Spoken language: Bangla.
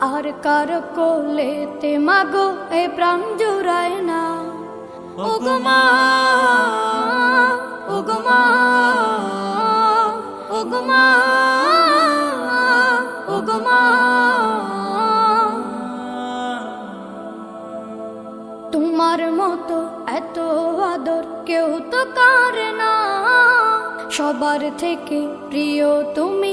আর কার কোলে কোলেতে মাগো এ প্রাণ জুড়ায় না? ওগমা ওগমা ওগমা ওগমা তোমার মতো এত আদর কেউ তো কারে না? সবার থেকে প্রিয় তুমি